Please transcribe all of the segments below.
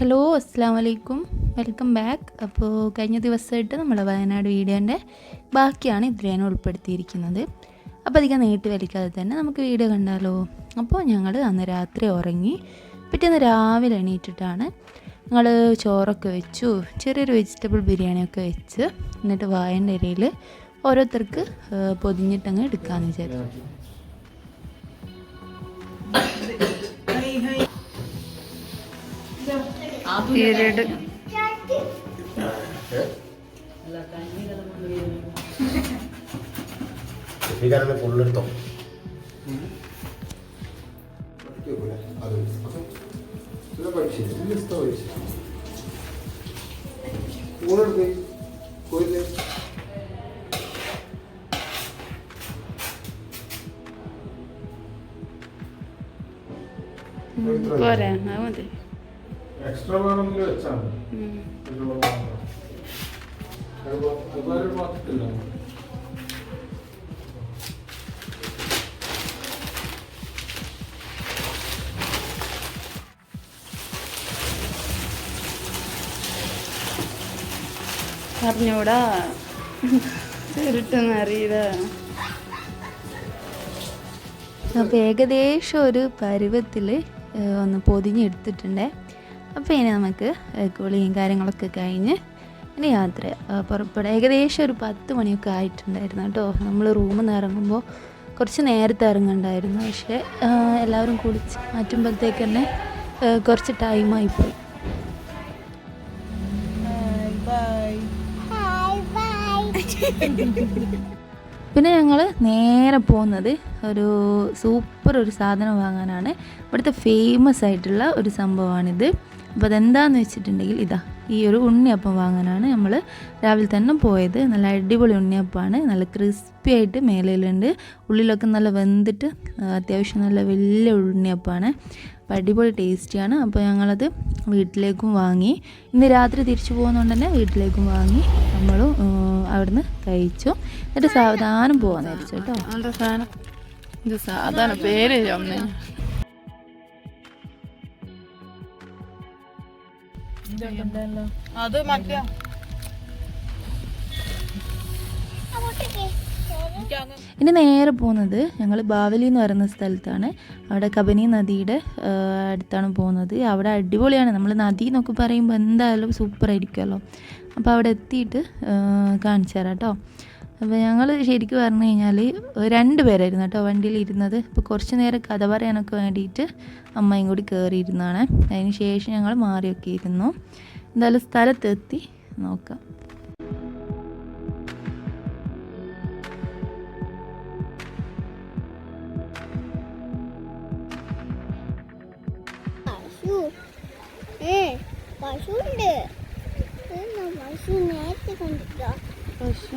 Hello അസ്സാം വലൈക്കും welcome back. അപ്പോൾ കഴിഞ്ഞ ദിവസമായിട്ട് നമ്മളെ വയനാട് വീഡിയോന്റെ ബാക്കിയാണ് ഞാൻ ഉൾപ്പെടുത്തിയിരിക്കുന്നത്. അപ്പോൾ അധികം നീട്ടി വലിക്കാതെ തന്നെ നമുക്ക് വീഡിയോ കണ്ടാലോ? അപ്പോൾ ഞങ്ങൾ അന്ന് രാത്രി ഉറങ്ങി പിറ്റേന്ന് രാവിലെ എണീറ്റിട്ടാണ് ഞങ്ങൾ ചോറൊക്കെ വെച്ചു ചെറിയൊരു വെജിറ്റബിൾ ബിരിയാണിയൊക്കെ വെച്ച് എന്നിട്ട് വായന്റെ ഇരയിൽ ഓരോരുത്തർക്ക് പൊതിഞ്ഞിട്ടങ്ങ് എടുക്കാമെന്ന് വിചാരിച്ചു. പീരീഡ്. ഫുള്ളെടുത്തോ പോരാ അത് മതി. എക്സ്ട്രാ വേണമെങ്കിൽ വെച്ചാൽ മാത്രത്തില്ല അറിഞ്ഞൂടാ. ഏകദേശം ഒരു പരുവത്തിൽ ഒന്ന് പൊതിഞ്ഞെടുത്തിട്ടുണ്ട്. അപ്പോൾ ഇനി നമുക്ക് കുളിയും കാര്യങ്ങളൊക്കെ കഴിഞ്ഞ് ഇനി യാത്ര. പുറപ്പെടാം ഏകദേശം ഒരു പത്ത് മണിയൊക്കെ ആയിട്ടുണ്ടായിരുന്നു കേട്ടോ. നമ്മൾ റൂമിൽ നിന്ന് ഇറങ്ങുമ്പോൾ കുറച്ച് നേരത്തെ ഇറങ്ങണ്ടായിരുന്നു. പക്ഷേ എല്ലാവരും കുളിച്ച് മാറ്റുമ്പോഴത്തേക്ക് തന്നെ കുറച്ച് ടൈമായി പോയി. പിന്നെ ഞങ്ങൾ നേരെ പോകുന്നത് ഒരു സൂപ്പർ ഒരു സാധനം വാങ്ങാനാണ്. ഇവിടുത്തെ ഫേമസ് ആയിട്ടുള്ള ഒരു സംഭവമാണിത്. അപ്പോൾ അതെന്താന്ന് വെച്ചിട്ടുണ്ടെങ്കിൽ ഇതാ ഈ ഒരു ഉണ്ണിയപ്പം വാങ്ങാനാണ് നമ്മൾ രാവിലെ തന്നെ പോയത് നല്ല അടിപൊളി ഉണ്ണിയപ്പമാണ് നല്ല ക്രിസ്പി ആയിട്ട് മേലയിലുണ്ട് ഉള്ളിലൊക്കെ നല്ല വെന്തിട്ട് അത്യാവശ്യം നല്ല വലിയ ഉണ്ണിയപ്പമാണ് അപ്പോൾ അടിപൊളി ടേസ്റ്റിയാണ് അപ്പോൾ ഞങ്ങളത് വീട്ടിലേക്കും വാങ്ങി ഇന്ന് രാത്രി തിരിച്ചു പോകുന്നതുകൊണ്ട് തന്നെ വീട്ടിലേക്കും വാങ്ങി നമ്മളും ആ, അവിടുന്ന് കഴിച്ചു എന്നിട്ട് സാവധാനം പോകാൻ കേട്ടോ സാധനം പേര് അത് മറ്റേ ഇനി നേരെ പോകുന്നത് ഞങ്ങൾ ബാവലി എന്ന് പറയുന്ന സ്ഥലത്താണ്. അവിടെ കബനി നദിയുടെ അടുത്താണ് പോകുന്നത്. അവിടെ അടിപൊളിയാണ്. നമ്മൾ നദി എന്നൊക്കെ പറയുമ്പോൾ എന്തായാലും സൂപ്പർ ആയിരിക്കുമല്ലോ. അപ്പോൾ അവിടെ എത്തിയിട്ട് കാണിച്ചു തരാം കേട്ടോ. അപ്പോൾ ഞങ്ങൾ ശരിക്കും പറഞ്ഞു കഴിഞ്ഞാൽ രണ്ട് പേരായിരുന്നു കേട്ടോ വണ്ടിയിൽ ഇരുന്നത് അപ്പോൾ കുറച്ച് നേരം കഥ പറയാനൊക്കെ വേണ്ടിയിട്ട് അമ്മയും കൂടി കയറിയിരുന്നാണ് അതിന് ശേഷം ഞങ്ങൾ മാറിയൊക്കെ ഇരുന്നു. എന്തായാലും സ്ഥലത്തെത്തി നോക്കാം. പശു ഉണ്ട് പശു നേരത്തെ കണ്ടിട്ടോ? പശു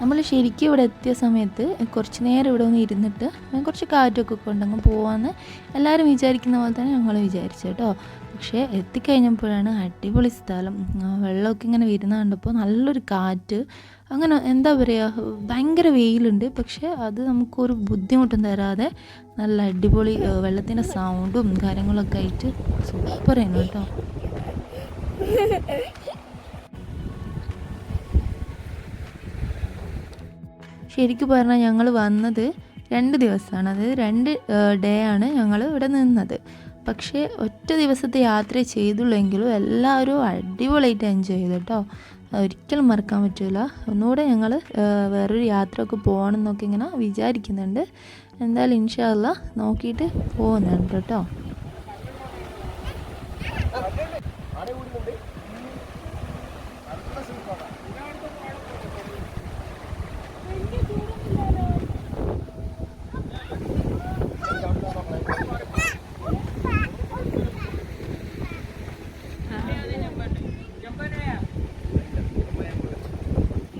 നമ്മൾ ശരിക്കും ഇവിടെ എത്തിയ സമയത്ത് കുറച്ച് നേരം ഇവിടെ ഒന്ന് ഇരുന്നിട്ട് കുറച്ച് കാറ്റൊക്കെ കൊണ്ടങ്ങ് പോവാന്ന് എല്ലാവരും വിചാരിക്കുന്ന പോലെ തന്നെ ഞങ്ങൾ വിചാരിച്ചു കേട്ടോ. പക്ഷേ എത്തിക്കഴിഞ്ഞപ്പോഴാണ് അടിപൊളി സ്ഥലം. വെള്ളമൊക്കെ ഇങ്ങനെ വരുന്ന കണ്ടപ്പോൾ നല്ലൊരു കാറ്റ്. അങ്ങനെ എന്താ പറയുക ഭയങ്കര വെയിലുണ്ട്. പക്ഷേ അത് നമുക്കൊരു ബുദ്ധിമുട്ടും തരാതെ നല്ല അടിപൊളി വെള്ളത്തിന്റെ സൗണ്ടും കാര്യങ്ങളൊക്കെ ആയിട്ട് സൂപ്പറായിരുന്നു കേട്ടോ. ശരിക്കും പറഞ്ഞാൽ ഞങ്ങൾ വന്നത് രണ്ട് ദിവസമാണ് അതായത് രണ്ട് ഡേ ആണ് ഞങ്ങൾ ഇവിടെ നിന്നത്. പക്ഷേ ഒറ്റ ദിവസത്തെ യാത്ര ചെയ്തുള്ളെങ്കിലും എല്ലാവരും അടിപൊളിയായിട്ട് എൻജോയ് ചെയ്തു കേട്ടോ. ഒരിക്കലും മറക്കാൻ പറ്റില്ല ഒന്നുകൂടെ ഞങ്ങൾ വേറൊരു യാത്ര ഒക്കെ പോകണം എന്നൊക്കെ ഇങ്ങനെ വിചാരിക്കുന്നുണ്ട്. എന്തായാലും ഇൻഷാല്ല നോക്കിയിട്ട് പോകുന്നുണ്ട് കേട്ടോ.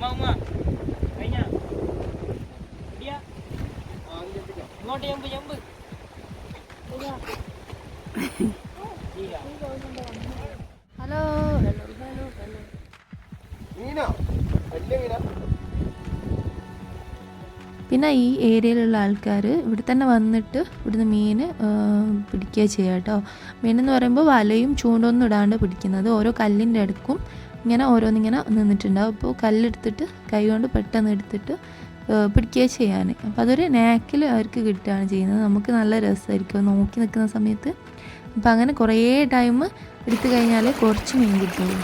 ഹലോ ഹലോ ഹലോ ഹലോ മീനോ വലിയ മീനാ പിന്നെ ഈ ഏരിയയിലുള്ള ആൾക്കാർ ഇവിടെ തന്നെ വന്നിട്ട് ഇവിടുന്ന് മീൻ പിടിക്കുക ചെയ്യുക കേട്ടോ മീനെന്ന് പറയുമ്പോൾ വലയും ചൂണ്ടൊന്നും ഇടാണ്ട് പിടിക്കുന്നത്. ഓരോ കല്ലിന്റെ അടുക്കും ഇങ്ങനെ ഓരോന്നിങ്ങനെ നിന്നിട്ടുണ്ടാവും. അപ്പോൾ കല്ലെടുത്തിട്ട് കൈ കൊണ്ട് പെട്ടെന്ന് എടുത്തിട്ട് പിടിക്കുക ചെയ്യാൻ. അപ്പോൾ അതൊരു നാക്കിൽ അവർക്ക് കിട്ടുകയാണ് ചെയ്യുന്നത്. നമുക്ക് നല്ല രസമായിരിക്കും. നോക്കി നിൽക്കുന്ന സമയത്ത്. അപ്പോൾ അങ്ങനെ കുറേ ടൈം എടുത്തു കഴിഞ്ഞാൽ കുറച്ച് മീൻ കിട്ടുള്ളൂ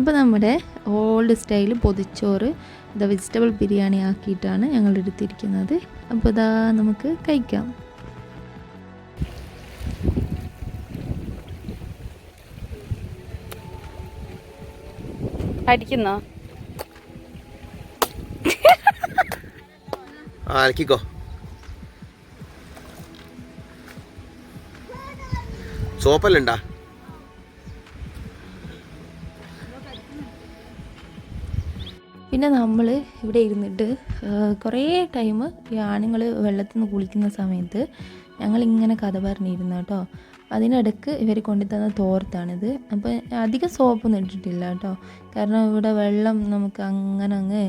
അപ്പോൾ നമ്മുടെ ഓൾഡ് സ്റ്റൈൽ പൊതിച്ചോറ് ഇത് വെജിറ്റബിൾ ബിരിയാണി ആക്കിയിട്ടാണ് ഞങ്ങൾ എടുത്തിരിക്കുന്നത്. അപ്പോൾ ഇതാ നമുക്ക് കഴിക്കാം. അടിക്കുന്നോ? ആ അലക്കിക്കോ. സോപ്പല്ലുണ്ടാ പിന്നെ നമ്മൾ ഇവിടെ ഇരുന്നിട്ട് കുറേ ടൈം ഈ ആണുങ്ങൾ വെള്ളത്തിൽ നിന്ന് കുളിക്കുന്ന സമയത്ത് ഞങ്ങളിങ്ങനെ കഥ പറഞ്ഞിരുന്നു കേട്ടോ. അതിനിടക്ക് ഇവർ കൊണ്ടുതന്ന തോർത്താണിത്. അപ്പോൾ അധികം സോപ്പൊന്നും ഇട്ടിട്ടില്ല കേട്ടോ. കാരണം ഇവിടെ വെള്ളം നമുക്ക് അങ്ങനെ അങ്ങ്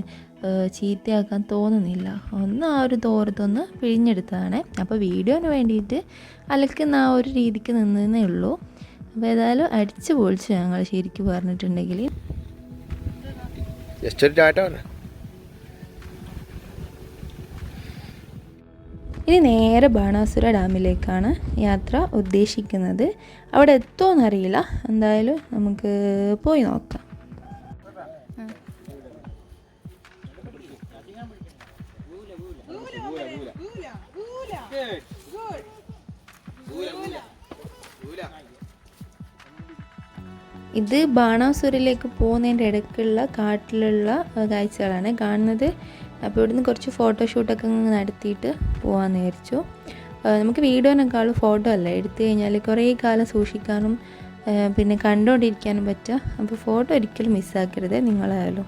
ചീത്തയാക്കാൻ തോന്നുന്നില്ല. ഒന്ന് ആ ഒരു തോർത്തൊന്ന് പിഴിഞ്ഞെടുത്തതാണ്. അപ്പോൾ വീഡിയോന് വേണ്ടിയിട്ട് അലക്കുന്ന ആ ഒരു രീതിക്ക് നിന്നേ ഉള്ളൂ. അപ്പോൾ ഏതായാലും അടിച്ചു പൊളിച്ചു ഞങ്ങൾ ശരിക്കും പറഞ്ഞിട്ടുണ്ടെങ്കിൽ ജസ്റ്റ് ഒരു ഇനി നേരെ ബാണാസുര ഡാമിലേക്കാണ് യാത്ര ഉദ്ദേശിക്കുന്നത്. അവിടെ എത്തുമോയെന്നറിയില്ല എന്തായാലും നമുക്ക് പോയി നോക്കാം. ഇത് ബാണാസുരയിലേക്ക് പോകുന്നതിന്റെ ഇടയ്ക്കുള്ള കാട്ടിലുള്ള കാഴ്ചകളാണ് കാണുന്നത്. അപ്പോൾ ഇവിടുന്ന് കുറച്ച് ഫോട്ടോഷൂട്ടൊക്കെ അങ്ങ് നടത്തിയിട്ട് പോകാമെന്ന് വിചാരിച്ചു. നമുക്ക് വീഡിയോനേക്കാളും ഫോട്ടോ അല്ല. എടുത്തു കഴിഞ്ഞാൽ കുറേ കാലം സൂക്ഷിക്കാനും പിന്നെ കണ്ടുകൊണ്ടിരിക്കാനും പറ്റുക. അപ്പോൾ ഫോട്ടോ ഒരിക്കലും മിസ്സാക്കരുത് നിങ്ങളായാലും.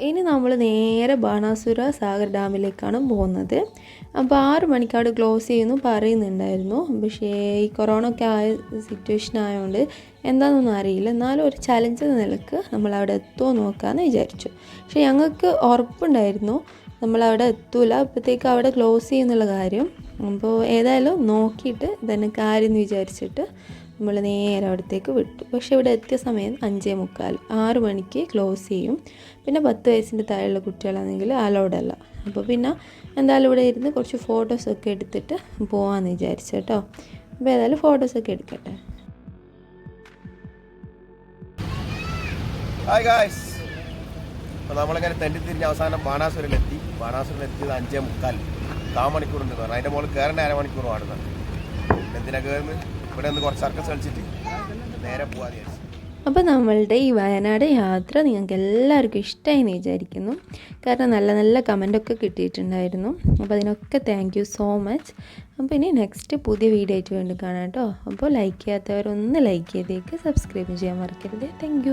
ഇനി നമ്മൾ നേരെ ബാണാസുര സാഗർ ഡാമിലേക്കാണ് പോകുന്നത്. അപ്പോൾ ആറ് മണിക്കാട് ക്ലോസ് ചെയ്യുന്നു പറയുന്നുണ്ടായിരുന്നു. പക്ഷേ ഈ കൊറോണ ഒക്കെ ആയ സിറ്റുവേഷൻ ആയതുകൊണ്ട് എന്താണെന്നൊന്നും അറിയില്ല. എന്നാലും ഒരു ചലഞ്ച് നിലയ്ക്ക് നമ്മൾ അവിടെ എത്തുമോ നോക്കാമെന്ന് വിചാരിച്ചു. പക്ഷേ ഞങ്ങൾക്ക് ഉറപ്പുണ്ടായിരുന്നു നമ്മളവിടെ എത്തൂല. അപ്പോഴത്തേക്ക് അവിടെ ക്ലോസ് ചെയ്യുന്നുള്ള കാര്യം. അപ്പോൾ ഏതായാലും നോക്കിയിട്ട് തന്നെ കാര്യം എന്ന് വിചാരിച്ചിട്ട് നമ്മൾ നേരെ അവിടത്തേക്ക് വിട്ടു. പക്ഷേ ഇവിടെ എത്തിയ സമയം അഞ്ചേ മുക്കാൽ. ആറ് മണിക്ക് ക്ലോസ് ചെയ്യും. പിന്നെ പത്ത് വയസ്സിന്റെ താഴെയുള്ള കുട്ടികളാണെങ്കിൽ അലോഡ് അല്ല. അപ്പോൾ പിന്നെ എന്തായാലും ഇവിടെ ഇരുന്ന് കുറച്ച് ഫോട്ടോസൊക്കെ എടുത്തിട്ട് പോകാമെന്ന് വിചാരിച്ചു കേട്ടോ. അപ്പോൾ ഏതായാലും ഫോട്ടോസൊക്കെ എടുക്കട്ടെ. നമ്മളിങ്ങനെ തെണ്ടി തിരിഞ്ഞ് അവസാനം ബാണാസുരയിലെത്തി. ബാണാസുരനെത്തിയത് അഞ്ചേ മുക്കാൽ. കാ മണിക്കൂറുണ്ട് പറഞ്ഞു. അതിന്റെ മുകളിൽ കയറേണ്ട അരമണിക്കൂർ ആണ് എന്തിനാ കയറുന്നത്? ഇവിടെ കുറച്ച് സർക്കസ് കളിച്ചിട്ട് നേരെ പോവാതെ അപ്പോൾ നമ്മളുടെ ഈ വയനാട് യാത്ര നിങ്ങൾക്ക് എല്ലാവർക്കും ഇഷ്ടമായി എന്ന് വിചാരിക്കുന്നു. കാരണം നല്ല നല്ല കമന്റൊക്കെ കിട്ടിയിട്ടുണ്ടായിരുന്നു. അപ്പോൾ അതിനൊക്കെ താങ്ക് യു സോ മച്ച് അപ്പോൾ ഇനി നെക്സ്റ്റ് പുതിയ വീഡിയോ ആയിട്ട് വീണ്ടും കാണാം കേട്ടോ. അപ്പോൾ ലൈക്ക് ചെയ്യാത്തവരൊന്ന് ലൈക്ക് ചെയ്തേക്ക്. സബ്സ്ക്രൈബ് ചെയ്യാൻ മറക്കരുത്. താങ്ക്